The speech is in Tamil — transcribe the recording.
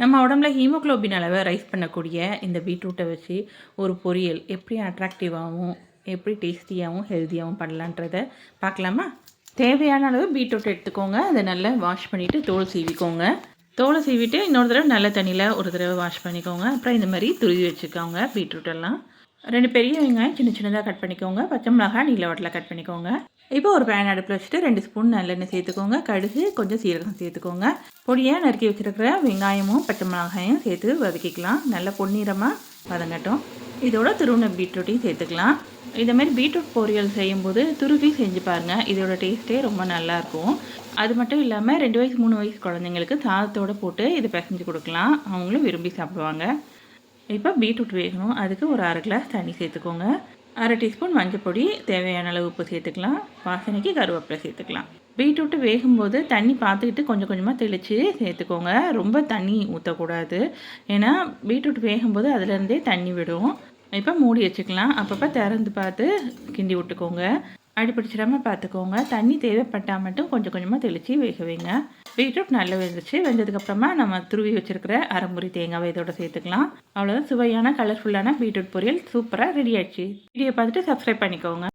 நம்ம உடம்புல ஹீமோக்ளோபின் அளவை ரைஸ் பண்ணக்கூடிய இந்த பீட்ரூட்டை வச்சு ஒரு பொரியல் எப்படி அட்ராக்டிவாகவும் எப்படி டேஸ்டியாகவும் ஹெல்த்தியாகவும் பண்ணலான்றத பார்க்கலாமா? தேவையான அளவு பீட்ரூட் எடுத்துக்கோங்க. அதை நல்லா வாஷ் பண்ணிவிட்டு தோல் சீவிக்கோங்க. தோலை சீவிட்டு இன்னொரு தடவை நல்ல தண்ணியில் ஒரு தடவை வாஷ் பண்ணிக்கோங்க. அப்புறம் இந்த மாதிரி துருவி வச்சுக்கோங்க பீட்ரூட்டெல்லாம். ரெண்டு பெரிய வெங்காயம் சின்ன சின்னதாக கட் பண்ணிக்கோங்க. பச்சை மிளகாய் நீல வட்டில் கட் பண்ணிக்கோங்க. இப்போ ஒரு பேன் அடுப்பில் வச்சுட்டு ரெண்டு ஸ்பூன் நல்லெண்ணெய் சேர்த்துக்கோங்க. கடுகு கொஞ்சம் சீரகம் சேர்த்துக்கோங்க. பொடியாக நறுக்கி வச்சுருக்கிற வெங்காயமும் பச்சை மிளகாயும் சேர்த்து வதக்கிக்கலாம். நல்ல பொன்னிறமாக வதங்கட்டும். இதோட திருவண்ண பீட்ரூட்டையும் சேர்த்துக்கலாம். இதேமாரி பீட்ரூட் பொரியல் செய்யும்போது துருவி செஞ்சு பாருங்கள் இதோட டேஸ்ட்டே ரொம்ப நல்லாயிருக்கும் அது மட்டும் இல்லாமல் ரெண்டு வயசு மூணு வயசு குழந்தைங்களுக்கு சாதத்தோடு போட்டு இதை பிசைஞ்சு கொடுக்கலாம். அவங்களும் விரும்பி சாப்பிடுவாங்க. இப்போ பீட்ரூட் வேகணும். அதுக்கு ஒரு அரை கிளாஸ் தண்ணி சேர்த்துக்கோங்க. அரை டீஸ்பூன் மஞ்சப்பொடி தேவையான அளவு உப்பு சேர்த்துக்கலாம். வாசனைக்கு கருவேப்பிலை சேர்த்துக்கலாம். பீட்ரூட்டு வேகும்போது தண்ணி பார்த்துக்கிட்டு கொஞ்சம் கொஞ்சமாக தெளித்து சேர்த்துக்கோங்க. ரொம்ப தண்ணி ஊற்றக்கூடாது ஏன்னா பீட்ரூட் வேகும்போது அதுலேருந்தே தண்ணி விடும். இப்போ மூடி வச்சுக்கலாம். அப்பப்போ திறந்து பார்த்து கிண்டி விட்டுக்கோங்க. அடி பிடிச்சிடாமல் பார்த்துக்கோங்க. தண்ணி தேவைப்பட்டால் மட்டும் கொஞ்சம் கொஞ்சமாக தெளித்து வேக வைங்க. பீட்ரூட் நல்லா வெந்துச்சு வெந்ததுக்கப்புறமா நம்ம துருவி வச்சுருக்கிற அரைமுறி தேங்காவை இதோட சேர்த்துக்கலாம். அவ்வளோதான் சுவையான கலர்ஃபுல்லான பீட்ரூட் பொரியல் சூப்பராக ரெடி ஆயிடுச்சு. வீடியோ பார்த்துட்டு சப்ஸ்கிரைப் பண்ணிக்கோங்க.